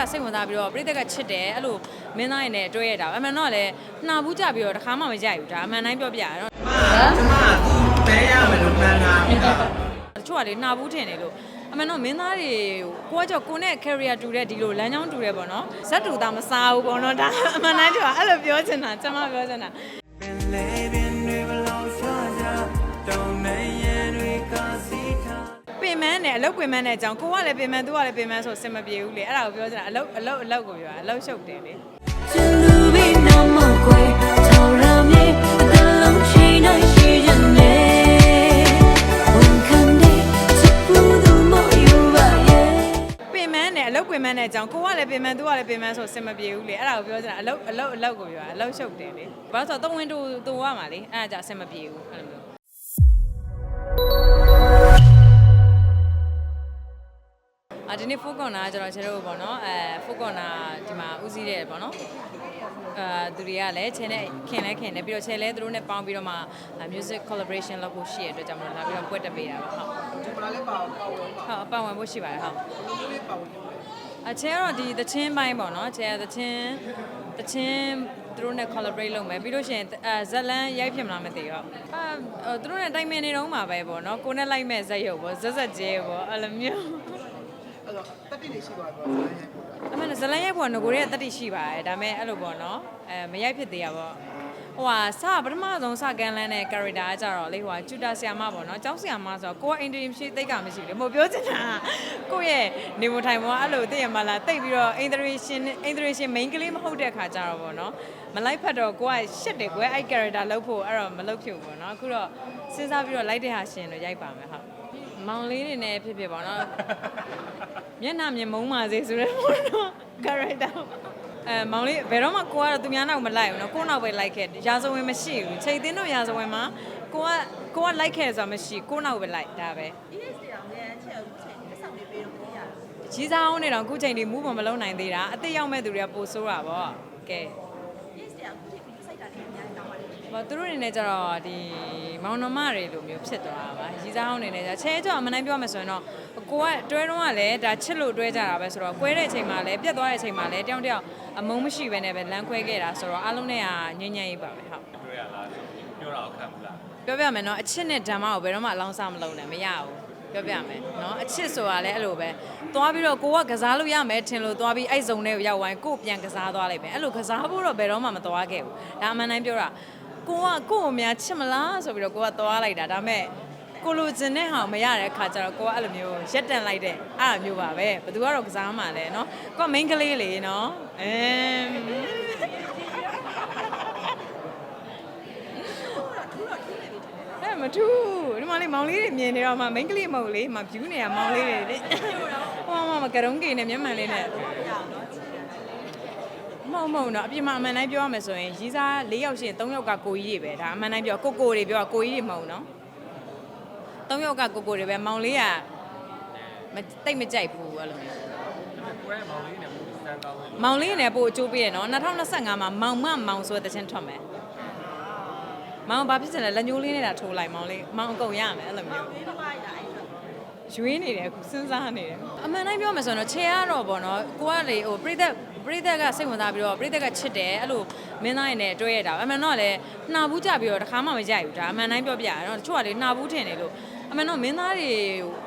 ကစိတ်ဝင်စားပြီးတော့ပရိသတ်ကချစ်တယ်အဲ့လိုမင်းသားရင်နဲ့တွဲရတာအမှန်တော့လည်းနှာဘူးကြပြီးတော့တစ်ခါမှမကြိုက်ဘူးဒါအမှန်တိုင်းပြောပြရတော့ကျမကသူပဲရမယ်လို့မှန်တာပြီလားတချို့ကလေနှာဘူးထင်တယ်လို့အမှန်တော့မင်းသားတွေကိုကကြောင့်ကိုနဲ့ career တူတဲ့ဒီလိုလမ်းကြောင်းတူတယ်ပေါ့နော်ဇက်တူတာမစားဘူးပေါ့နော်ဒါအမှန်တိုင်းပြောအဲ့လိုပြောချင်တာကျွန်မပြောချင်တာပင်လေးပင်တွေဘလော င်မန်းနဲ့အလုတ်ပင်မန်းနဲ့အကြောင်းကိုကလည်းပင်မန်းသူကလည်းပင်မန်းဆိုအဆင်မပြေဘူးလေအဲ့ဒါကိုပြောချင်တာအလုတ်အလုတ်အလုတ်ကိုပြောတာအလုတ်ရှုပ်တယ်လေ ပင်မန်းနဲ့အလုတ်ပင်မန်းနဲ့အကြောင်းကိုကလည်းပင်မန်းသူကလည်းပင်မန်းဆိုအဆင်မပြေဘူးလေအဲ့ဒါကိုပြောချင်တာအလုတ်အလုတ်အလုတ်ကိုပြောတာအလုတ်ရှုပ်တယ်လေဘာလို့လဲဆိုတော့သုံးဝင်တူတူရမှာလေအဲ့ဒါကြောင့်အဆင်မပြေဘူးအဲ့လိုမျိုး အာဒီနေ့ focus နာကကျွန်တော်ကျွန်တော်တို့ပေါ့နော်အဲ focus နာဒီမှာဦးစီးတယ်ပေါ့နော်အာသူတွေကလည်းချဲနဲ့ခင်လဲခင်တယ်ပြီးတော့ချဲလဲသူတို့နဲ့ပေါင်းပြီးတော့မှ music collaboration လုပ်ဖို့ရှိရတဲ့အတွက်ကြောင့်မလို့လာပြီးတော့ပွဲတက်ပေးတာပါဟုတ်ဒီမှာလည်းပါပါဝင်ပါဟုတ်အပန်ဝင်ဖို့ရှိပါတယ်ဟုတ်ဘူးလေးပါဝင်အချဲကတော့ဒီသချင်းပိုင်းပေါ့နော်ချဲကသချင်းသချင်းသူတို့နဲ့ collaborate လုပ်မယ်ပြီးလို့ရှိရင်အဲဇက်လန်ရိုက်ဖြစ်မလားမသိတော့အာဟိုသူတို့နဲ့တိုင်ပင်နေတော့မှာပဲပေါ့နော်ကိုနဲ့လိုက်မဲ့ဇက်ရုပ်ပေါ့ဇက်ဇက်ကျဲပေါ့အဲ့လိုမျိုး အဲ့တော့တက်တိနေရှိပါတော့အမှန်ဇက်လန်ရိုက်ဖို့ကငကိုရဲတတိရှိပါတယ်ဒါပေမဲ့အဲ့လိုပေါ့နော်အဲမရိုက်ဖြစ်သေးရပေါ့ဟိုဟာစပထမဆုံးစကန်လန်းတဲ့ character ကကြတော့လေဟိုဟာကျူတာဆီယာမပေါ့နော်ကျောင်းဆီယာမဆိုတော့ကိုကအင်တာရှိတိတ်ကမရှိဘူးလေမဟုတ်ပြောချင်တာကိုရဲ့နေမထိုင်ပေါ်ကအဲ့လိုသိရမလားတိတ်ပြီးတော့အင်တာရီရှင်အင်တာရီရှင် main ကလေးမဟုတ်တဲ့ခါကြတော့ပေါ့နော်မလိုက်ဖတ်တော့ကိုကရှစ်တယ်ကိုအဲ့ character လုပ်ဖို့အဲ့တော့မလုပ်ဖြစ်ဘူးပေါ့နော်အခုတော့စဉ်းစားပြီးတော့လိုက်တဲ့ဟာရှင်တော့ရိုက်ပါမယ်ဟုတ် မောင်လေးတွေနဲ့ဖြစ်ဖြစ်ပေါ့နော်မျက်နှာမြင်မုံပါစေဆိုတဲ့ပေါ့နော် character အဲမောင်လေးဘယ်တော့မှကိုကတော့သူများနောက်မလိုက်ဘူးနော်ကိုနောက်ပဲလိုက်ခဲ့ရာဇဝင်မရှိဘူးချိန်သိန်းတို့ရာဇဝင်မှာကိုကကိုကလိုက်ခဲ့ဆိုတာမရှိကိုနောက်ပဲလိုက်ဒါပဲကြီးစားအောင်နေတော့အခုချိန်ဒီမူးပေါ်မလုံးနိုင်သေးတာအသက်ရောက်မဲ့သူတွေကပိုဆိုးတာပေါ့ကဲ ဘာသူတို့အနေနဲ့ကျတော့ဒီမောင်နှမတွေလိုမျိုးဖြစ်သွားတာပါရီစားအောင်အနေနဲ့ကျချဲကြောင်မနိုင်ပြောမှဆိုရင်တော့ကိုကတွဲတော့ကလည်းဒါချစ်လို့တွဲကြတာပဲဆိုတော့ကွဲတဲ့အချိန်မှာလည်းပြတ်သွားတဲ့အချိန်မှာလည်းတယောက်တယောက်အမုန်းမရှိဘဲနဲ့ပဲလမ်းခွဲခဲ့တာဆိုတော့အားလုံးနဲ့ကငြိမ့်ငြိမ့်ရေးပါပဲဟုတ်ပြောရလားပြောတာအောင်ခံဘူးလားပြောပြမယ်နော်အချစ်နဲ့ဓမ္မကိုဘယ်တော့မှအလောင်းစားမလုပ်နဲ့မရဘူးပြောပြမယ်နော်အချစ်ဆိုတာလည်းအဲ့လိုပဲသွားပြီးတော့ကိုကကစားလို့ရမယ်ထင်လို့သွားပြီးအဲ့ဇုံထဲကိုရောက်သွားရင်ကိုပြန်ကစားသွားလိုက်မယ်အဲ့လိုကစားဖို့တော့ဘယ်တော့မှမသွားခဲ့ဘူးဒါအမှန်တိုင်းပြောတာ ကိုကကို့ကိုများချစ်မလားဆိုပြီးတော့ကိုကသွားလိုက်တာဒါပေမဲ့ကိုလိုချင်တဲ့ဟာမရတဲ့အခါကျတော့ကိုကအဲ့လိုမျိုးရက်တန်လိုက်တဲ့အဲ့လိုမျိုးပါပဲဘယ်သူကတော့ကစားမှလဲနော်ကိုက main ကလေးလေနော်အမ်အဲ့မထူးဒီမှာလေမောင်လေးတွေမြင်နေတော့မှ main ကလေးမဟုတ်လေမ view နေတာမောင်လေးတွေလေဟိုမှာမကရုံးကိနဲ့မျက်မှန်လေးနဲ့ မဟုတ်မဟုတ်တော့အပြင်မှာအမှန်တိုင်းပြောရမယ်ဆိုရင်ရီးစား၄ယောက်ရှိရင်၃ယောက်ကကိုကြီးတွေပဲဒါအမှန်တိုင်းပြောကိုကိုတွေပြောကိုကြီးတွေမဟုတ်နော်၃ယောက်ကကိုကိုတွေပဲမောင်လေးကမတိတ်မကြိုက်ဘူးအဲ့လိုမျိုးကိုယ်ကမောင်လေးနဲ့ဘူးစမ်းကောင်းတယ်မောင်လေးနဲ့ပို့အကျိုးပေးရနော်2025မှာမောင်မမောင်ဆိုတဲ့တခြင်းထွက်မယ်မောင်ဘာဖြစ်စလဲလက်ညိုးလေးနဲ့တာထိုးလိုက်မောင်လေးမောင်အကုန်ရမယ်အဲ့လိုမျိုးရွေးနေတယ်အခုစဉ်းစားနေတယ်အမှန်တိုင်းပြောမယ်ဆိုရင်တော့ခြေရတော့ဗောနော်ကိုကလေဟိုပြိသက် ပြိသက်ကစိတ်ဝင်စားပြီးတော့ပြိသက်ကချစ်တယ်အဲ့လိုမင်းသားရင်နဲ့တွဲရတာအမှန်တော့လည်းနှာဘူးကြပြီးတော့တစ်ခါမှမကြိုက်ဘူးဒါအမှန်တိုင်းပြောပြရတော့တချို့ကလေနှာဘူးထင်တယ်လို့အမှန်တော့မင်းသားတွေ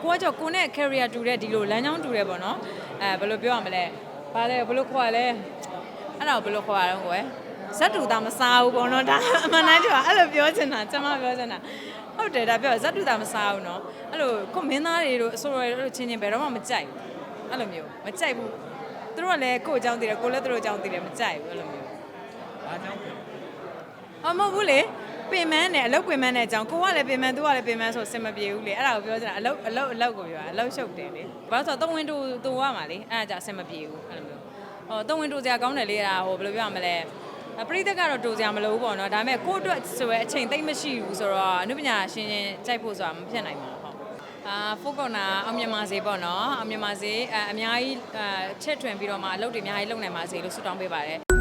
ကိုကကြောင့်ကိုနဲ့ career တူတဲ့ဒီလိုလမ်းကြောင်းတူတယ်ဗောနော်အဲဘယ်လိုပြောရမလဲဘာလဲဘယ်လိုခေါ်ရလဲအဲ့ဒါကိုဘယ်လိုခေါ်ရအောင်ကွယ်ဇက်တူတာမစားဘူးပေါ့နော်ဒါအမှန်တမ်းပြောအဲ့လိုပြောချင်တာကျွန်မပြောချင်တာဟုတ်တယ်ဒါပြောဇက်တူတာမစားဘူးနော်အဲ့လိုကိုမင်းသားတွေတို့အစိုးရတွေတို့ချင်းချင်းဘယ်တော့မှမကြိုက်ဘူးအဲ့လိုမျိုးမကြိုက်ဘူး သူတို့ကလည်းကိုယ့်အကြောင်းသိတယ်ကိုယ်လည်းသူတို့အကြောင်းသိတယ်မကြိုက်ဘူးအဲ့လိုမျိုးအားကြောင့်အမဟုတ်ဘူးလေပင်မန်းနဲ့အလုတ်ပင်မန်းနဲ့အကြောင်းကိုကလည်းပင်မန်းသူကလည်းပင်မန်းဆိုစင်မပြေဘူးလေအဲ့ဒါကိုပြောချင်တာအလုတ်အလုတ်အလုတ်ကိုပြောတာအလုတ်ရှုပ်တယ်လေဘာလို့ဆိုတော့သုံးဝင်းတူတူရမှာလေအဲ့ဒါကြောင့်စင်မပြေဘူးအဲ့လိုမျိုးဟောသုံးဝင်းတူစရာကောင်းတယ်လေအဲ့ဒါဟိုဘယ်လိုပြောရမလဲအပရိသတ်ကတော့တူစရာမလိုဘူးပေါ့နော်ဒါပေမဲ့ကိုယ့်အတွက်ဆိုရဲအချိန်သိမ့်မရှိဘူးဆိုတော့အနုပညာရှင်ရှင်ကြိုက်ဖို့ဆိုတာမဖြစ်နိုင်ပါဘူးဟုတ် အာဖုတ်ကောနာအောင်မြန်မာစေပေါ့နော်အောင်မြန်မာစေအအများကြီးအချက်ထွင်ပြီးတော့မှအလုပ်တွေအများကြီးလုပ်နိုင်ပါစေလို့ဆုတောင်းပေးပါတယ်